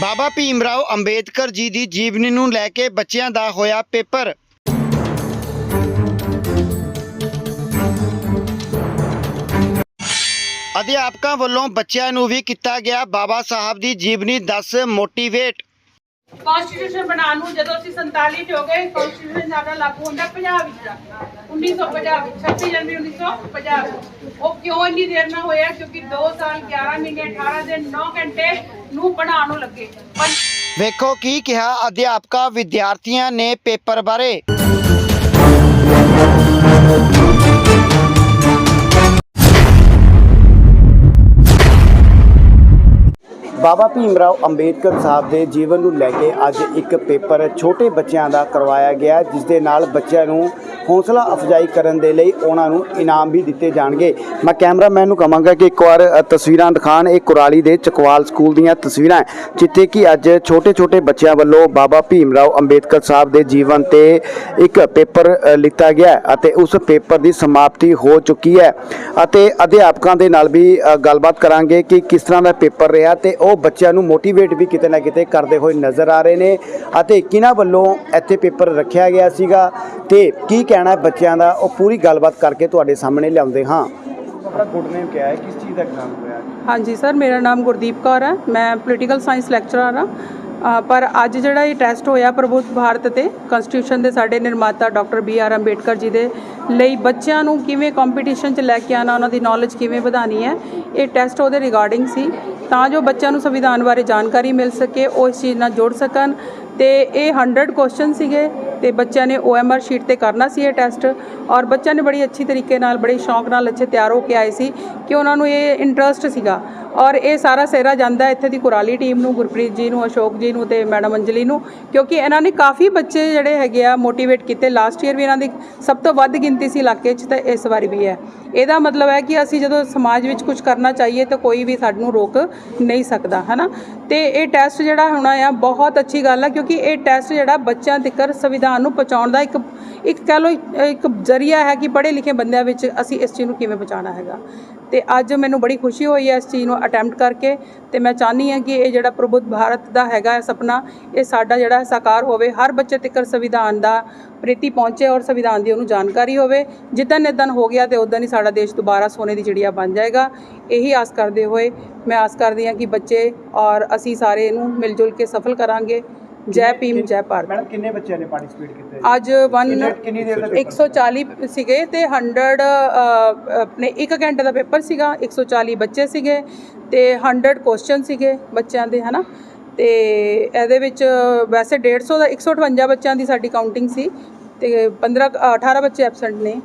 ਬਾਬਾ ਭੀਮ ਰਾਓ ਅੰਬੇਦਕਰ ਜੀ ਦੀ ਜੀਵਨੀ ਨੂੰ ਲੈ ਕੇ ਬੱਚਿਆਂ ਦਾ ਹੋਇਆ ਪੇਪਰ। ਅਧਿਆਪਕਾਂ ਵੱਲੋਂ ਬੱਚਿਆਂ ਨੂੰ ਵੀ ਕੀਤਾ ਗਿਆ ਬਾਬਾ ਸਾਹਿਬ ਦੀ ਜੀਵਨੀ 10 ਮੋਟੀਵੇਟ। ਕਨਸਟੀਟਿਊਸ਼ਨ ਬਣਾਉਣ ਨੂੰ ਜਦੋਂ ਅਸੀਂ 47 ਚ ਹੋ ਗਏ ਕਨਸਟੀਟਿਊਸ਼ਨ ਸਾਡਾ ਲਾਗੂ ਹੁੰਦਾ ਪੰਜਾਬ ਵਿੱਚ ਦਾ। 1950 ਵਿੱਚ 26 ਜਨਵਰੀ 1950 ਉਹ ਕਿਉਂ ਇੰਨੀ ਦੇਰ ਨਾਲ ਹੋਇਆ? ਕਿਉਂਕਿ 2 ਸਾਲ 11 ਮਹੀਨੇ 18 ਦਿਨ 9 ਘੰਟੇ ਨੂੰ ਬਣਾਉਣ ਨੂੰ ਲੱਗੇ। ਵੇਖੋ ਕੀ ਕਿਹਾ ਅਧਿਆਪਕਾਂ ਵਿਦਿਆਰਥੀਆਂ ਨੇ ਪੇਪਰ ਬਾਰੇ। ਬਾਬਾ ਭੀਮ ਰਾਓ ਅੰਬੇਦਕਰ ਸਾਹਿਬ ਦੇ ਜੀਵਨ ਨੂੰ ਲੈ ਕੇ ਅੱਜ ਇੱਕ ਪੇਪਰ ਛੋਟੇ ਬੱਚਿਆਂ ਦਾ ਕਰਵਾਇਆ ਗਿਆ ਜਿਸ ਦੇ ਨਾਲ ਬੱਚਿਆਂ ਨੂੰ ਹੌਸਲਾ ਅਫਜ਼ਾਈ ਕਰਨ ਦੇ ਲਈ ਉਹਨਾਂ ਨੂੰ ਇਨਾਮ ਵੀ ਦਿੱਤੇ ਜਾਣਗੇ। ਮੈਂ ਕੈਮਰਾਮੈਨ ਨੂੰ ਕਹਾਂਗਾ ਕਿ ਇੱਕ ਵਾਰ ਤਸਵੀਰਾਂ ਦਿਖਾਣ ਇਹ ਕੁਰਾਲੀ ਦੇ ਚਕਵਾਲ ਸਕੂਲ ਦੀਆਂ ਤਸਵੀਰਾਂ ਜਿੱਥੇ ਕਿ ਅੱਜ ਛੋਟੇ-ਛੋਟੇ ਬੱਚਿਆਂ ਵੱਲੋਂ ਬਾਬਾ ਭੀਮ ਰਾਓ ਅੰਬੇਦਕਰ ਸਾਹਿਬ ਦੇ ਜੀਵਨ ਤੇ ਇੱਕ ਪੇਪਰ ਅ, ਲਿੱਤਾ ਗਿਆ ਅਤੇ ਉਸ ਪੇਪਰ ਦੀ ਸਮਾਪਤੀ ਹੋ ਚੁੱਕੀ ਹੈ। ਅਤੇ ਅਧਿਆਪਕਾਂ ਦੇ ਨਾਲ ਵੀ ਗੱਲਬਾਤ ਕਰਾਂਗੇ ਕਿ ਕਿਸ ਤਰ੍ਹਾਂ ਦਾ ਪੇਪਰ ਰਿਹਾ ਤੇ ਉਹ ਬੱਚਿਆਂ ਨੂੰ ਮੋਟੀਵੇਟ ਵੀ ਕਿਤੇ ਨਾ ਕਿਤੇ ਕਰਦੇ ਹੋਏ ਨਜ਼ਰ ਆ ਰਹੇ ਨੇ ਅਤੇ ਕਿਹਨਾਂ ਵੱਲੋਂ ਇੱਥੇ ਪੇਪਰ ਰੱਖਿਆ ਗਿਆ ਸੀਗਾ ਤੇ ਕੀ ਕਹਿਣਾ ਹੈ ਬੱਚਿਆਂ ਦਾ? ਉਹ ਪੂਰੀ ਗੱਲਬਾਤ ਕਰਕੇ ਤੁਹਾਡੇ ਸਾਹਮਣੇ ਲਿਆਉਂਦੇ ਹਾਂ। ਆਪਣਾ ਗੁੱਡ ਨੇਮ ਕਿਹਾ ਹੈ? ਕਿਸ ਚੀਜ਼ ਦਾ ਐਗਜ਼ਾਮ ਹੋਇਆ? ਹਾਂਜੀ ਸਰ ਮੇਰਾ ਨਾਮ ਗੁਰਦੀਪ ਕੌਰ ਹੈ। ਮੈਂ ਪੋਲੀਟੀਕਲ ਸਾਇੰਸ ਲੈਕਚਰਰ ਹਾਂ। ਪਰ ਅੱਜ ਜਿਹੜਾ ਇਹ ਟੈਸਟ ਹੋਇਆ ਪ੍ਰਬੁੱਧ ਭਾਰਤ ਤੇ ਕਨਸਟੀਟਿਊਸ਼ਨ ਦੇ ਸਾਡੇ ਨਿਰਮਾਤਾ doctor B R Ambedkar ji ਦੇ ਲਈ, ਬੱਚਿਆਂ ਨੂੰ ਕਿਵੇਂ ਕੰਪੀਟੀਸ਼ਨ 'ਚ ਲੈ ਕੇ ਆਣਾ ਉਹਨਾਂ ਦੀ ਨੌਲੇਜ ਕਿਵੇਂ ਵਧਾਣੀ ਹੈ, ਇਹ ਟੈਸਟ ਉਹਦੇ ਰਿਗਾਰਡਿੰਗ ਸੀ। ਤਾਂ ਜੋ ਬੱਚਿਆਂ ਨੂੰ ਸੰਵਿਧਾਨ ਬਾਰੇ ਜਾਣਕਾਰੀ ਮਿਲ ਸਕੇ, ਉਹ ਇਸ ਚੀਜ਼ ਨਾਲ ਜੁੜ ਸਕਣ। ਤੇ ਇਹ 100 ਕੁਐਸਚਨ ਸੀਗੇ ਤੇ ਬੱਚਿਆਂ ਨੇ OMR ਸ਼ੀਟ ਤੇ ਕਰਨਾ ਸੀ ਇਹ ਟੈਸਟ। ਔਰ ਬੱਚਿਆਂ ਨੇ ਬੜੀ ਅੱਛੀ ਤਰੀਕੇ ਨਾਲ, ਬੜੇ ਸ਼ੌਂਕ ਨਾਲ ਅੱਛੇ ਤਿਆਰ ਹੋ ਕੇ ਆਏ ਸੀ ਕਿ ਉਹਨਾਂ ਨੂੰ ਇਹ ਇੰਟਰਸਟ ਸੀਗਾ। ਔਰ ਇਹ ਸਾਰਾ ਸਿਹਰਾ ਜਾਂਦਾ ਇੱਥੇ ਦੀ ਕੁਰਾਲੀ ਟੀਮ ਨੂੰ, ਗੁਰਪ੍ਰੀਤ ਜੀ ਨੂੰ, ਅਸ਼ੋਕ ਜੀ ਨੂੰ ਤੇ ਮੈਡਮ ਅੰਜਲੀ ਨੂੰ, ਕਿਉਂਕਿ ਇਹਨਾਂ ਨੇ ਕਾਫੀ ਬੱਚੇ ਜਿਹੜੇ ਹੈਗੇ ਆ ਮੋਟੀਵੇਟ ਕੀਤੇ। ਲਾਸਟ ਈਅਰ ਵੀ ਇਹਨਾਂ ਦੀ ਸਭ ਤੋਂ ਵੱਧ ਗਿਣਤੀ ਸੀ ਇਲਾਕੇ 'ਚ ਤਾਂ ਇਸ ਵਾਰੀ ਵੀ ਹੈ। ਇਹਦਾ ਮਤਲਬ ਹੈ ਕਿ ਅਸੀਂ ਜਦੋਂ ਸਮਾਜ ਵਿੱਚ ਕੁਝ ਕਰਨਾ ਚਾਹੀਏ ਤਾਂ ਕੋਈ ਵੀ ਸਾਨੂੰ ਰੋਕ ਨਹੀਂ ਸਕਦਾ, ਹੈਨਾ? ਤੇ ਇਹ ਟੈਸਟ ਜਿਹੜਾ ਹੋਣਾ ਆ, ਬਹੁਤ ਅੱਛੀ ਗੱਲ ਆ, ਕਿਉਂਕਿ ਇਹ ਟੈਸਟ ਜਿਹੜਾ ਬੱਚਿਆਂ ਤੱਕ ਸੰਵਿਧਾਨ ਨੂੰ ਪਹੁੰਚਾਉਣ ਦਾ ਇੱਕ ਇੱਕ ਕਹਿ ਲਓ, ਇੱਕ ਜ਼ਰੀਆ ਹੈ ਕਿ ਪੜ੍ਹੇ ਲਿਖੇ ਬੰਦਿਆਂ ਵਿੱਚ ਅਸੀਂ ਇਸ ਚੀਜ਼ ਨੂੰ ਕਿਵੇਂ ਪਹੁੰਚਾਉਣਾ ਹੈਗਾ। ਤੇ ਅੱਜ ਮੈਨੂੰ ਬੜੀ ਖੁਸ਼ੀ ਹੋਈ ਹੈ ਇਸ ਚੀਜ਼ ਨੂੰ ਅਟੈਂਪਟ ਕਰਕੇ ਤੇ ਮੈਂ ਚਾਹਨੀ ਹਾਂ ਕਿ ਇਹ ਜਿਹੜਾ ਪ੍ਰਬੁੱਧ ਭਾਰਤ ਦਾ ਹੈਗਾ ਹੈ ਸੁਪਨਾ, ਇਹ ਸਾਡਾ ਜਿਹੜਾ ਸਾਕਾਰ ਹੋਵੇ, ਹਰ ਬੱਚੇ ਤੱਕ ਸੰਵਿਧਾਨ ਦਾ ਪ੍ਰੀਤੀ ਪਹੁੰਚੇ ਔਰ ਸੰਵਿਧਾਨ ਦੀ ਉਹਨੂੰ ਜਾਣਕਾਰੀ ਹੋਵੇ। ਜਿੱਦਣ ਇਦਾਂ ਹੋ ਗਿਆ ਤੇ ਉਦੋਂ ਹੀ ਸਾਡਾ ਦੇਸ਼ ਦੁਬਾਰਾ ਸੋਨੇ ਦੀ ਚਿੜੀਆ ਬਣ ਜਾਏਗਾ। ਇਹੀ ਆਸ ਕਰਦੇ ਹੋਏ ਮੈਂ ਆਸ ਕਰਦੀ ਹਾਂ ਕਿ ਬੱਚੇ ਔਰ ਅਸੀਂ ਸਾਰੇ ਇਹਨੂੰ ਮਿਲ ਜੁਲ ਕੇ ਸਫਲ ਕਰਾਂਗੇ। ਜੈ ਭੀਮ ਜੈ ਭਾਰਤ। ਮੈਡਮ ਕਿੰਨੇ ਬੱਚਿਆਂ ਨੇ ਪਾਰਟਿਸਿਪੇਟ ਕੀਤਾ? ਅੱਜ 1 ਕਿੰਨੀ ਦੇਰ ਦਾ 140 ਸੀਗੇ ਤੇ 100 ਅ, ਆਪਣੇ 1 ਘੰਟੇ ਦਾ ਪੇਪਰ ਸੀਗਾ 140 ਬੱਚੇ ਸੀਗੇ ਤੇ 100 ਕੁਐਸਚਨ ਸੀਗੇ ਬੱਚਿਆਂ ਦੇ ਹਨਾ? ਤੇ ਇਹਦੇ ਵਿੱਚ ਵੈਸੇ 150 ਦਾ 158 ਬੱਚਿਆਂ ਦੀ ਸਾਡੀ ਕਾਊਂਟਿੰਗ ਸੀ ਤੇ 15 ਅ, 18 ਬੱਚੇ ਐਬਸੈਂਟ ਨੇ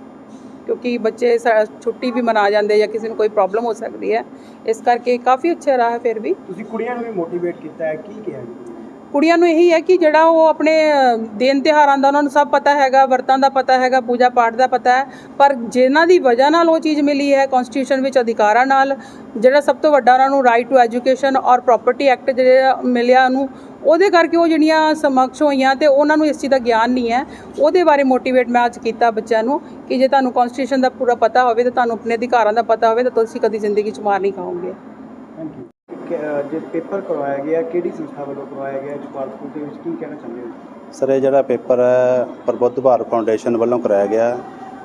ਕਿਉਂਕਿ ਬੱਚੇ ਸਾ- ਛੁੱਟੀ ਵੀ ਮਨਾ ਜਾਂਦੇ ਜਾਂ ਕਿਸੇ ਨੂੰ ਕੋਈ ਪ੍ਰੋਬਲਮ ਹੋ ਸਕਦੀ ਹੈ। ਇਸ ਕਰਕੇ ਕਾਫੀ ਅੱਛਾ ਰਹਾ ਫਿਰ ਵੀ। ਤੁਸੀਂ ਕੁੜੀਆਂ ਨੂੰ ਵੀ ਮੋਟੀਵੇਟ ਕੀਤਾ ਹੈ ਕੀ ਕਿਹਾ ਜੀ? ਕੁੜੀਆਂ ਨੂੰ ਇਹੀ ਹੈ ਕਿ ਜਿਹੜਾ ਉਹ ਆਪਣੇ ਦਿਨ ਤਿਉਹਾਰਾਂ ਦਾ ਉਹਨਾਂ ਨੂੰ ਸਭ ਪਤਾ ਹੈਗਾ, ਵਰਤਾਂ ਦਾ ਪਤਾ ਹੈਗਾ, ਪੂਜਾ ਪਾਠ ਦਾ ਪਤਾ ਹੈ, ਪਰ ਜਿਨ੍ਹਾਂ ਦੀ ਵਜ੍ਹਾ ਨਾਲ ਉਹ ਚੀਜ਼ ਮਿਲੀ ਹੈ ਕਨਸਟੀਟਿਊਸ਼ਨ ਵਿੱਚ ਅਧਿਕਾਰਾਂ ਨਾਲ, ਜਿਹੜਾ ਸਭ ਤੋਂ ਵੱਡਾ ਉਹਨਾਂ ਨੂੰ ਰਾਈਟ ਟੂ ਐਜੂਕੇਸ਼ਨ ਔਰ ਪ੍ਰਾਪਰਟੀ ਐਕਟ ਜਿਹੜਾ ਮਿਲਿਆ ਉਹਨੂੰ, ਉਹਦੇ ਕਰਕੇ ਉਹ ਜਿਹੜੀਆਂ ਸਮਕਸ਼ ਹੋਈਆਂ ਤੇ ਉਹਨਾਂ ਨੂੰ ਇਸ ਚੀਜ਼ ਦਾ ਗਿਆਨ ਨਹੀਂ ਹੈ। ਉਹਦੇ ਬਾਰੇ ਮੋਟੀਵੇਟ ਮੈਂ ਅੱਜ ਕੀਤਾ ਬੱਚਿਆਂ ਨੂੰ ਕਿ ਜੇ ਤੁਹਾਨੂੰ ਕਨਸਟੀਟਿਊਸ਼ਨ ਦਾ ਪੂਰਾ ਪਤਾ ਹੋਵੇ ਤਾਂ ਤੁਹਾਨੂੰ ਆਪਣੇ ਅਧਿਕਾਰਾਂ ਦਾ ਪਤਾ ਹੋਵੇ ਤਾਂ ਤੁਸੀਂ ਕਦੀ ਜ਼ਿੰਦਗੀ 'ਚ ਮਾਰ ਨਹੀਂ ਖਾਓਗੇ। ਜੇ ਪੇਪਰ ਕਰਵਾਇਆ ਗਿਆ, ਕਿਹੜੀ ਸੰਸਥਾ ਵੱਲੋਂ ਕਰਵਾਇਆ ਗਿਆ ਚਪਾਲ ਸਕੂਲ ਦੇ ਵਿੱਚ ਕੀ ਕਹਿਣਾ ਚਾਹੁੰਦੇ ਹੋ? ਸਰ, ਇਹ ਜਿਹੜਾ ਪੇਪਰ ਹੈ, ਪ੍ਰਬੁੱਧ ਭਾਰਤ ਫਾਊਂਡੇਸ਼ਨ ਵੱਲੋਂ ਕਰਾਇਆ ਗਿਆ।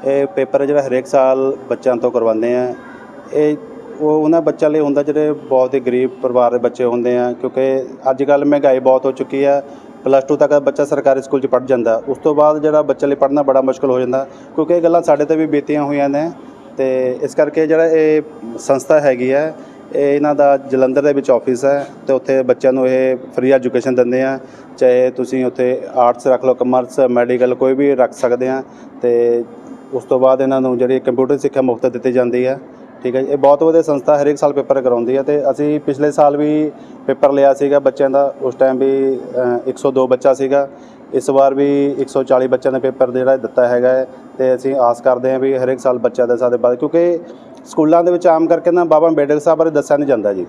ਇਹ ਪੇਪਰ ਜਿਹੜਾ ਹਰੇਕ ਸਾਲ ਬੱਚਿਆਂ ਤੋਂ ਕਰਵਾਉਂਦੇ ਆ। ਇਹ, ਉਹ, ਉਹਨਾਂ ਬੱਚਿਆਂ ਲਈ ਹੁੰਦਾ ਜਿਹੜੇ ਬਹੁਤ ਹੀ ਗਰੀਬ ਪਰਿਵਾਰ ਦੇ ਬੱਚੇ ਹੁੰਦੇ ਆ, ਕਿਉਂਕਿ ਅੱਜ ਕੱਲ੍ਹ ਮਹਿੰਗਾਈ ਬਹੁਤ ਹੋ ਚੁੱਕੀ ਹੈ ਪਲੱਸ 2 ਤੱਕ ਬੱਚਾ ਸਰਕਾਰੀ ਸਕੂਲ 'ਚ ਪੜ੍ਹ ਜਾਂਦਾ। ਉਸ ਤੋਂ ਬਾਅਦ ਜਿਹੜਾ ਬੱਚੇ ਲਈ ਪੜ੍ਹਨਾ ਬੜਾ ਮੁਸ਼ਕਲ ਹੋ ਜਾਂਦਾ, ਕਿਉਂਕਿ ਇਹ ਗੱਲਾਂ ਸਾਡੇ ਤੇ ਵੀ ਬੀਤੀਆਂ ਹੋਈਆਂ ਨੇ। ਤੇ ਇਸ ਕਰਕੇ ਜਿਹੜਾ ਇਹ ਸੰਸਥਾ ਹੈਗੀ ਹੈ ਇਹ ਇਹਨਾਂ ਦਾ ਜਲੰਧਰ ਦੇ ਵਿੱਚ ਆਫਿਸ ਹੈ ਤੇ ਉੱਥੇ ਬੱਚਿਆਂ ਨੂੰ ਇਹ ਫ੍ਰੀ ਐਜੂਕੇਸ਼ਨ ਦਿੰਦੇ ਆ ਚਾਹੇ ਤੁਸੀਂ ਉੱਥੇ ਆਰਟਸ ਰੱਖ ਲਓ ਕਮਰਸ ਮੈਡੀਕਲ ਕੋਈ ਵੀ ਰੱਖ ਸਕਦੇ ਆ ਤੇ ਉਸ ਤੋਂ ਬਾਅਦ ਇਹਨਾਂ ਨੂੰ ਜਿਹੜੀ ਕੰਪਿਊਟਰ ਸਿੱਖਿਆ ਮੁਫਤ ਦਿੱਤੀ ਜਾਂਦੀ ਹੈ ਠੀਕ ਹੈ ਜੀ। ਇਹ ਬਹੁਤ ਵਧੀਆ ਸੰਸਥਾ ਹਰੇਕ ਸਾਲ ਪੇਪਰ ਕਰਾਉਂਦੀ ਹੈ ਤੇ ਅਸੀਂ ਪਿਛਲੇ ਸਾਲ ਵੀ ਪੇਪਰ ਲਿਆ ਸੀਗਾ ਬੱਚਿਆਂ ਦਾ ਉਸ ਟਾਈਮ ਵੀ ਅ, 102 ਬੱਚਾ ਸੀਗਾ। ਇਸ ਵਾਰ ਵੀ 140 ਬੱਚਿਆਂ ਦਾ ਪੇਪਰ ਜਿਹੜਾ ਦਿੱਤਾ ਹੈਗਾ ਹੈ। ਤੇ ਅਸੀਂ ਆਸ ਕਰਦੇ ਹਾਂ ਵੀ ਹਰੇਕ ਸਾਲ ਬੱਚਿਆਂ ਦੇ ਸਾਡੇ ਬਾਅਦ, ਕਿਉਂਕਿ ਸਕੂਲਾਂ ਦੇ ਵਿੱਚ ਆਮ ਕਰਕੇ ਨਾ ਬਾਬਾ ਅੰਬੇਡਕਰ ਸਾਹਿਬ ਬਾਰੇ ਦੱਸਿਆ ਨਹੀਂ ਜਾਂਦਾ ਜੀ।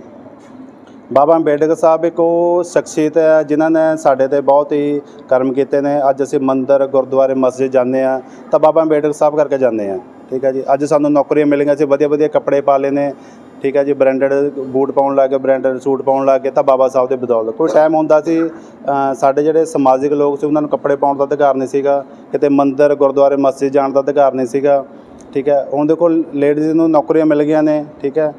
ਬਾਬਾ ਅੰਬੇਡਕਰ ਸਾਹਿਬ ਇੱਕ ਉਹ ਸ਼ਖਸੀਅਤ ਹੈ ਜਿਨ੍ਹਾਂ ਨੇ ਸਾਡੇ ਤੇ ਬਹੁਤ ਹੀ ਕਰਮ ਕੀਤੇ ਨੇ। ਅੱਜ ਅਸੀਂ ਮੰਦਰ, ਗੁਰਦੁਆਰੇ, ਮਸਜਿਦ ਜਾਂਦੇ ਆ ਤਾਂ ਬਾਬਾ ਅੰਬੇਡਕਰ ਸਾਹਿਬ ਕਰਕੇ ਜਾਂਦੇ ਆ ਠੀਕ ਹੈ ਜੀ, ਅੱਜ ਸਾਨੂੰ ਨੌਕਰੀਆਂ ਮਿਲੀਆਂ ਸੀ ਵਧੀਆ ਵਧੀਆ ਕੱਪੜੇ ਪਾ ਲਏ ਨੇ। ਠੀਕ ਹੈ ਜੀ ਬ੍ਰਾਂਡਡ ਬੂਟ ਪਾਉਣ ਲੱਗ ਗਏ ਬ੍ਰਾਂਡਡ ਸੂਟ ਪਾਉਣ ਲੱਗ ਗਏ, ਤਾਂ ਬਾਬਾ ਸਾਹਿਬ ਦੇ ਬਦੌਲਤ। ਕੋਈ ਟਾਈਮ ਹੁੰਦਾ ਸੀ ਸਾਡੇ ਜਿਹੜੇ ਸਮਾਜਿਕ ਲੋਕ ਸੀ, ਉਹਨਾਂ ਨੂੰ ਕੱਪੜੇ ਪਾਉਣ ਦਾ ਅਧਿਕਾਰ ਨਹੀਂ ਸੀਗਾ, ਕਿਤੇ ਮੰਦਿਰ, ਗੁਰਦੁਆਰੇ, ਮਸਜਿਦ ਜਾਣ ਦਾ ਅਧਿਕਾਰ ਨਹੀਂ ਸੀਗਾ, ਠੀਕ ਹੈ। ਹੁਣ ਦੇਖੋ ਲੇਡੀਜ਼ ਨੂੰ ਨੌਕਰੀਆਂ ਮਿਲ ਗਈਆਂ ਨੇ, ਠੀਕ ਹੈ।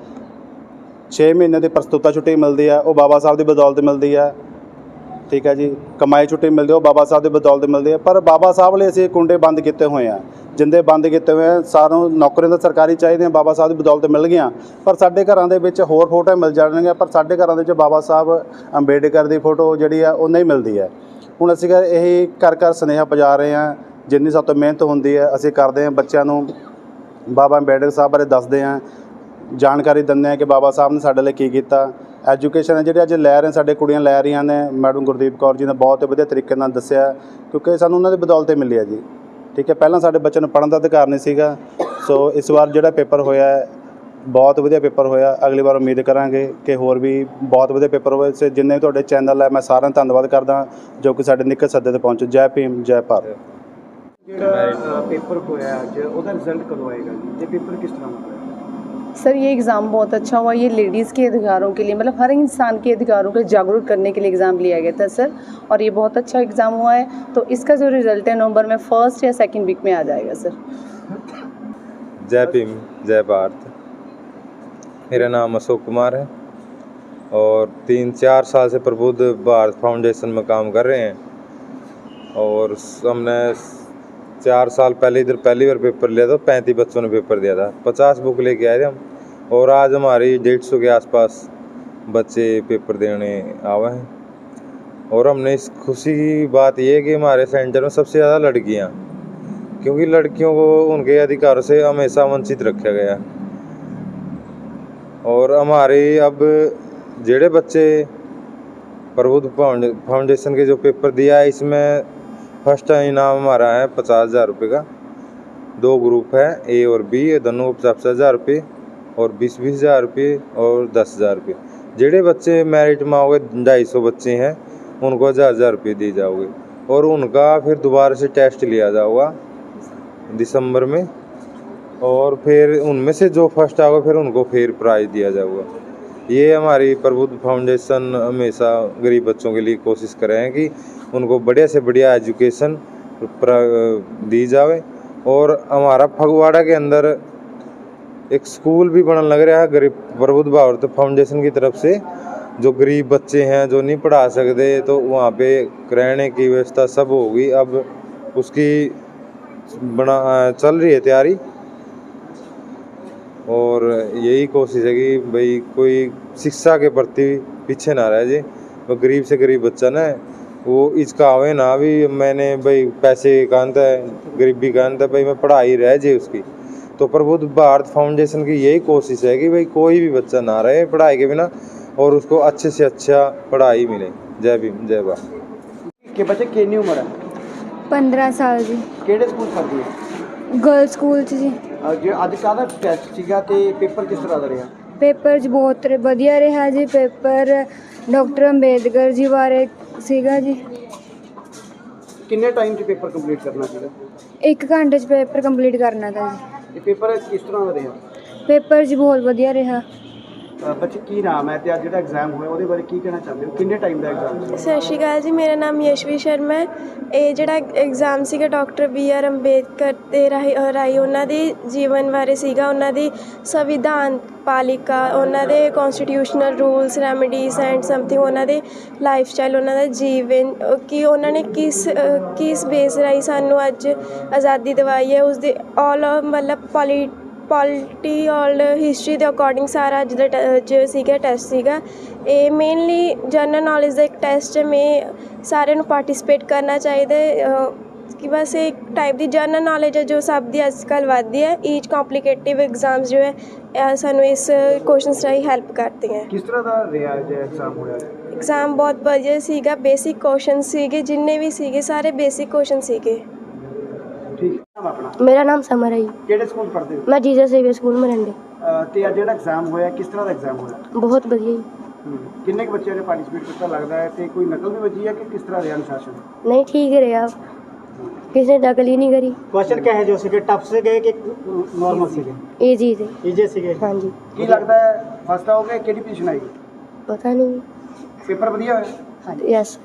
6 ਮਹੀਨੇ ਦੀ ਪ੍ਰਸਤੁਤਾ ਛੁੱਟੀ ਮਿਲਦੀ ਹੈ, ਉਹ ਬਾਬਾ ਸਾਹਿਬ ਦੀ ਬਦੌਲਤ ਮਿਲਦੀ ਹੈ। ਠੀਕ ਹੈ ਜੀ, ਕਮਾਈ ਛੁੱਟੀ ਮਿਲਦੀ ਉਹ ਬਾਬਾ ਸਾਹਿਬ ਦੀ ਬਦੌਲਤ ਮਿਲਦੀ ਹੈ। ਪਰ ਬਾਬਾ ਸਾਹਿਬ ਲਈ ਅਸੀਂ ਕੁੰਡੇ ਬੰਦ ਕੀਤੇ ਹੋਏ ਆ ਜਿੰਦੇ ਬੰਦ ਕੀਤੇ ਹੋਏ ਆ, ਸਾਰਿਆਂ ਨੂੰ ਨੌਕਰੀਆਂ ਤਾਂ ਸਰਕਾਰੀ ਚਾਹੀਦੀਆਂ ਬਾਬਾ ਸਾਹਿਬ ਦੀ ਬਦੌਲਤ ਮਿਲ ਗਈਆਂ। ਪਰ ਸਾਡੇ ਘਰਾਂ ਦੇ ਵਿੱਚ ਹੋਰ ਫੋਟੋਆਂ ਮਿਲ ਜਾਣਗੀਆਂ, ਪਰ ਸਾਡੇ ਘਰਾਂ ਦੇ ਵਿੱਚ ਬਾਬਾ ਸਾਹਿਬ ਅੰਬੇਡਕਰ ਦੀ ਫੋਟੋ ਜਿਹੜੀ ਆ, ਉਹ ਨਹੀਂ ਮਿਲਦੀ ਹੈ। ਹੁਣ ਅਸੀਂ ਘਰ, ਇਹ ਘਰ ਘਰ ਸੁਨੇਹਾ ਪਹੁੰਚਾ ਰਹੇ ਹਾਂ, ਜਿੰਨੀ ਸਾਡੇ ਤੋਂ ਮਿਹਨਤ ਹੁੰਦੀ ਹੈ, ਅਸੀਂ ਕਰਦੇ ਹਾਂ, ਬੱਚਿਆਂ ਨੂੰ ਬਾਬਾ ਅੰਬੇਡਕਰ ਸਾਹਿਬ ਬਾਰੇ ਦੱਸਦੇ ਹਾਂ। ਜਾਣਕਾਰੀ ਦਿੰਦੇ ਹਾਂ ਕਿ ਬਾਬਾ ਸਾਹਿਬ ਨੇ ਸਾਡੇ ਲਈ ਕੀ ਕੀਤਾ। ਐਜੂਕੇਸ਼ਨ ਹੈ ਜਿਹੜੇ ਅੱਜ ਲੈ ਰਹੇ ਸਾਡੇ ਕੁੜੀਆਂ ਲੈ ਰਹੀਆਂ ਨੇ ਮੈਡਮ ਗੁਰਦੀਪ ਕੌਰ ਜੀ ਨੇ ਬਹੁਤ ਵਧੀਆ ਤਰੀਕੇ ਨਾਲ ਦੱਸਿਆ ਕਿਉਂਕਿ ਸਾਨੂੰ ਉਹਨਾਂ ਦੀ ਬਦੌਲਤ ਹੀ ਮਿਲੀ ਹੈ ਜੀ। ਠੀਕ ਹੈ ਪਹਿਲਾਂ ਸਾਡੇ ਬੱਚਿਆਂ ਨੂੰ ਪੜ੍ਹਨ ਦਾ ਅਧਿਕਾਰ ਨਹੀਂ ਸੀਗਾ ਸੋ ਇਸ ਵਾਰ ਜਿਹੜਾ ਪੇਪਰ ਹੋਇਆ ਹੈ, ਬਹੁਤ ਵਧੀਆ ਪੇਪਰ ਹੋਇਆ ਅਗਲੀ ਵਾਰ ਉਮੀਦ ਕਰਾਂਗੇ ਕਿ ਹੋਰ ਵੀ ਬਹੁਤ ਵਧੀਆ ਪੇਪਰ ਹੋਵੇ ਸੇ ਜਿੰਨੇ ਵੀ ਤੁਹਾਡੇ ਚੈਨਲ ਹੈ ਮੈਂ ਸਾਰਿਆਂ ਦਾ ਧੰਨਵਾਦ ਕਰਦਾ ਜੋ ਕਿ ਸਾਡੇ ਨਿੱਕੇ ਸੱਦੇ ਤੇ ਪਹੁੰਚੇ। ਜੈ ਭੀਮ ਜੈ ਭਾਰਤ। ਜਿਹੜਾ ਪੇਪਰ ਹੋਇਆ ਅੱਜ ਉਹਦਾ ਰਿਜ਼ਲਟ ਕਦੋਂ ਆਏਗਾ ਜੀ? ਤੇ ਪੇਪਰ ਕਿਸ ਤਰ੍ਹਾਂ ਦਾ सर, ये एग्ज़ाम बहुत अच्छा हुआ। ये लेडीज़ के अधिकारों के लिए मतलब हर इंसान के अधिकारों को जागरूक करने के लिए एग्ज़ाम लिया गया था सर, और ये बहुत अच्छा एग्ज़ाम हुआ है। तो इसका जो रिज़ल्ट है नवंबर में फ़र्स्ट या सेकंड वीक में आ जाएगा सर। जय भीम, जय भारत। मेरा नाम अशोक कुमार है, और तीन, चार साल से प्रबुद्ध भारत फाउंडेशन में काम कर रहे हैं, और हमने चार साल पहले इधर पहली बार पेपर लिया था पैंतीस बच्चों ने पेपर दिया था पचास बुक लेके आए थे हम और आज हमारी डेढ़ सौ के आसपास बच्चे पेपर देने आए हैं और हमने इस खुशी की बात ये है कि हमारे सेंटर में सबसे ज़्यादा लड़कियाँ क्योंकि लड़कियों को उनके अधिकारों से हमेशा वंचित रखा गया है और हमारे अब जेड़े बच्चे प्रबुद्ध फाउंडे- फाउंडेशन के जो पेपर दिया है इसमें फ़र्स्ट इनाम हमारा है पचास हज़ार रुपये का। दो ग्रुप है, ए और बी दोनों को पचास हज़ार रुपये और बीस बीस हज़ार रुपये और दस हज़ार रुपये जेड़े बच्चे मेरिट में आओगे ढाई सौ बच्चे हैं, उनको हज़ार हज़ार रुपये दिए जाओगे और उनका फिर दोबारा से टेस्ट लिया जाएगा दिसंबर में और फिर उनमें से जो फ़र्स्ट आओगे, फिर उनको फिर प्राइज दिया जाएगा ये हमारी प्रबुद्ध फाउंडेशन हमेशा गरीब बच्चों के लिए कोशिश कर हैं कि उनको बढ़िया से बढ़िया एजुकेशन दी जाए और हमारा फगवाड़ा के अंदर एक स्कूल भी बनने लग रहा है, गरीब, प्रबुद्ध भारत फाउंडेशन की तरफ़ से। जो गरीब बच्चे हैं, जो नहीं पढ़ा सकते तो वहाँ पे रहने की व्यवस्था सब होगी। अब उसकी बना, चल रही है तैयारी। और यही कोशिश है कि भाई कोई शिक्षा के प्रति पीछे ना रह जाए। तो गरीब से गरीब बच्चा ना वो इसका आवे ना भी मैंने भाई पैसे कारण तो था गरीबी कारण तो था भाई मैं पढ़ाई रह जाए उसकी। तो प्रबुद्ध भारत फाउंडेशन की यही कोशिश है कि भाई कोई भी बच्चा ना रहे पढ़ाई के बिना और उसको अच्छे से अच्छा पढ़ाई मिले। जय भीम जय भारत। के बच्चे कितनी उम्र है? पंद्रह साल जी। केड़े स्कूल पढ़ती है? Girls school ji. ਜੀ ਜੇ ਅੱਜ ਕਾਹਦਾ ਟੈਸਟ ਸੀਗਾ ਤੇ ਪੇਪਰ ਕਿਸ ਤਰ੍ਹਾਂ ਦਾ ਰਿਹਾ? ਪੇਪਰ ਚ ਬਹੁਤ ਰ- ਵਧੀਆ ਰਿਹਾ ਜੀ ਪੇਪਰ ਡਾਕਟਰ ਅੰਬੇਦਕਰ ਜੀ ਬਾਰੇ ਸੀਗਾ ਜੀ। ਕਿੰਨੇ ਟਾਈਮ 'ਚ ਪੇਪਰ ਕੰਪਲੀਟ ਕਰਨਾ ਸੀਗਾ? ਇੱਕ ਘੰਟੇ ਚ ਪੇਪਰ ਕੰਪਲੀਟ ਕਰਨਾ ਤਾ ਜੀ। ਇਹ ਪੇਪਰ ਕਿਸ ਤਰ੍ਹਾਂ ਦਾ ਰਿਹਾ? ਪੇਪਰ ਜੀ ਬਹੁਤ ਵਧੀਆ ਰਿਹਾ। ਬੱਚੇ ਕੀ ਨਾਮ ਹੈ ਤੇ ਅੱਜ ਜਿਹੜਾ ਐਗਜ਼ਾਮ ਹੋਇਆ ਉਹਦੇ ਬਾਰੇ ਕੀ ਕਹਿਣਾ ਚਾਹੁੰਦੇ ਹੋ? ਕਿੰਨੇ ਟਾਈਮ ਦਾ ਐਗਜ਼ਾਮ ਸੀ? ਸਤਿ ਸ਼੍ਰੀ ਅਕਾਲ ਜੀ ਮੇਰਾ ਨਾਮ ਯਸ਼ਵੀ ਸ਼ਰਮਾ ਹੈ। ਇਹ ਜਿਹੜਾ ਐਗਜ਼ਾਮ ਸੀਗਾ ਡਾਕਟਰ ਬੀ ਆਰ ਅੰਬੇਦਕਰ ਦੇ ਰਾਹੀਂ ਰਾਹੀਂ ਉਹਨਾਂ ਦੇ ਜੀਵਨ ਬਾਰੇ ਸੀਗਾ। ਉਹਨਾਂ ਦੀ ਸੰਵਿਧਾਨ ਪਾਲਿਕਾ ਉਹਨਾਂ ਦੇ constitutional rules remedies and something ਉਹਨਾਂ ਦੇ ਲਾਈਫ ਸਟਾਈਲ ਉਹਨਾਂ ਦਾ ਜੀਵਨ ਅ, ਕਿ ਉਹਨਾਂ ਨੇ ਕਿਸ ਅ, ਕਿਸ ਬੇਸ ਰਾਹੀਂ ਸਾਨੂੰ ਅੱਜ ਆਜ਼ਾਦੀ ਦਿਵਾਈ ਹੈ ਉਸ ਦੇ ਆਲ ਮਤਲਬ ਪੋਲੀ ਪੋਲਿਟੀ ਔਰ ਹਿਸਟਰੀ ਦੇ ਅਕੋਰਡਿੰਗ ਸਾਰਾ ਅੱਜ ਦਾ ਜੋ ਸੀਗਾ ਟੈਸਟ ਸੀਗਾ। ਇਹ ਮੇਨਲੀ ਜਨਰਲ ਨੌਲੇਜ ਦਾ ਇੱਕ ਟੈਸਟ ਹੈ ਮੈਂ ਸਾਰਿਆਂ ਨੂੰ ਪਾਰਟਿਸਿਪੇਟ ਕਰਨਾ ਚਾਹੀਦਾ ਕਿ ਬਸ ਇੱਕ ਟਾਈਪ ਦੀ ਜਨਰਲ ਨੌਲੇਜ ਹੈ ਜੋ ਸਭ ਦੀ ਅੱਜ ਕੱਲ੍ਹ ਵੱਧਦੀ ਹੈ। ਈਚ ਕੰਪਲਿਕੇਟਿਵ ਐਗਜ਼ਾਮਸ ਜੋ ਹੈ ਇਹ ਸਾਨੂੰ ਇਸ ਕੁਐਸਚਨਸ ਰਾਹੀਂ ਹੈਲਪ ਕਰਦੇ ਹੈ। ਕਿਸ ਤਰ੍ਹਾਂ ਦਾ ਰਿਹਾ ਜੇ ਐਗਜ਼ਾਮ ਹੋਇਆ? ਐਗਜ਼ਾਮ ਬਹੁਤ ਵਧੀਆ ਸੀਗਾ ਬੇਸਿਕ ਕੁਐਸਚਨ ਸੀਗੇ ਜਿੰਨੇ ਵੀ ਸੀਗੇ ਸਾਰੇ ਬੇਸਿਕ ਕੁਐਸਚਨ ਸੀਗੇ। ਨਾਮ ਆਪਣਾ ਮੇਰਾ ਨਾਮ ਸਮਰ ਹੈ ਜੀ। ਕਿਹੜੇ ਸਕੂਲ ਪੜ੍ਹਦੇ ਹੋ ਮੈਂ ਜੀਜਸ ਸੇਵੀਅਰ ਸਕੂਲ ਮਰੰਡੇ ਅਹ ਤੇ ਅੱਜ ਜਿਹੜਾ ਐਗਜ਼ਾਮ ਹੋਇਆ ਕਿਸ ਤਰ੍ਹਾਂ ਦਾ ਐਗਜ਼ਾਮ ਹੋਇਆ ਬਹੁਤ ਵਧੀਆ ਜੀ ਹਮ, ਕਿੰਨੇ ਕੁ ਬੱਚਿਆਂ ਨੇ ਪਾਰਟਿਸਿਪੇਟ ਕੀਤਾ ਲੱਗਦਾ ਹੈ ਤੇ ਕੋਈ ਨਕਲ ਵੀ ਵੱਜੀ ਹੈ ਕਿ ਕਿਸ ਤਰ੍ਹਾਂ ਰਿਹਾ ਅਨੁਸ਼ਾਸਨ ਨਹੀਂ ਠੀਕ ਰਿਹਾ ਕਿਸੇ ਨੇ ਨਕਲ ਹੀ ਨਹੀਂ ਕਰੀ क्वेश्चन क्या है जो सीखे टफ से गए कि नॉर्मल सीखे ਈਜੀ ਤੇ इजी सीखे ਹਾਂਜੀ ਕੀ ਲੱਗਦਾ ਹੈ ਫਸਟ ਆਓਗੇ ਕਿਹੜੀ ਪੋਜੀਸ਼ਨ ਆਈ ਪਤਾ ਨਹੀਂ ਪੇਪਰ ਵਧੀਆ ਹੋਇਆ ਯੈਸ